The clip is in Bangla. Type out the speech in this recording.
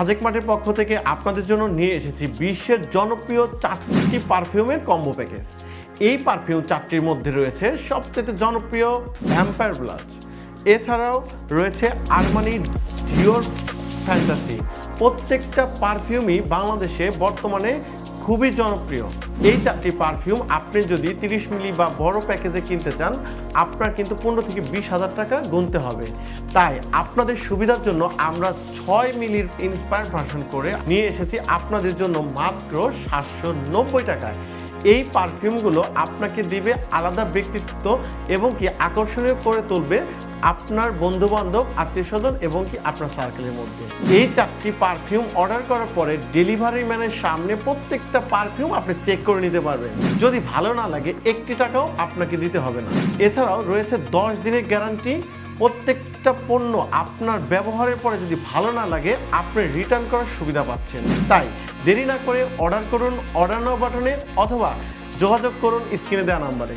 সাজেক মাঠের পক্ষ থেকে আপনাদের জন্য নিয়ে এসেছি বিশ্বের জনপ্রিয় চারটি পারফিউমের কম্বো প্যাকেজ। এই পারফিউম চারটির মধ্যে রয়েছে সবচেয়ে জনপ্রিয় ভ্যাম্পায়ার ব্লাজ এছাড়াও রয়েছে আরমানি জিওর ফ্যান্টাসি প্রত্যেকটা পারফিউমই বাংলাদেশে বর্তমানে খুবই জনপ্রিয়। এই চারটি পারফিউম আপনি যদি তিরিশ মিলি বা বড় প্যাকেজে কিনতে চান, আপনার কিন্তু পনেরো থেকে বিশ হাজার টাকা গুনতে হবে। তাই আপনাদের সুবিধার জন্য আমরা ছয় মিলির ইন্সপায়ার ভার্সন করে নিয়ে এসেছি আপনাদের জন্য মাত্র সাতশো নব্বই টাকায়। এই পারফিউমগুলো আপনাকে দিবে আলাদা ব্যক্তিত্ব এবং কি আকর্ষণীয় করে তুলবে আপনার বন্ধু বান্ধব আত্মীয় স্বজন এবং কি আপনার সার্কেলের মধ্যে। এই চারটি পারফিউম অর্ডার করার পরে ডেলিভারি ম্যানের সামনে প্রত্যেকটা পারফিউম আপনি চেক করে নিতে পারবেন। যদি ভালো না লাগে, একটি টাকাও আপনাকে দিতে হবে না। এছাড়াও রয়েছে দশ দিনের গ্যারান্টি প্রত্যেকটা পণ্য আপনার ব্যবহারের পরে যদি ভালো না লাগে, আপনি রিটার্ন করার সুবিধা পাচ্ছেন। তাই দেরি না করে অর্ডার করুন অর্ডার নাও বাটনে অথবা যোগাযোগ করুন স্ক্রিনে দেওয়া নাম্বারে।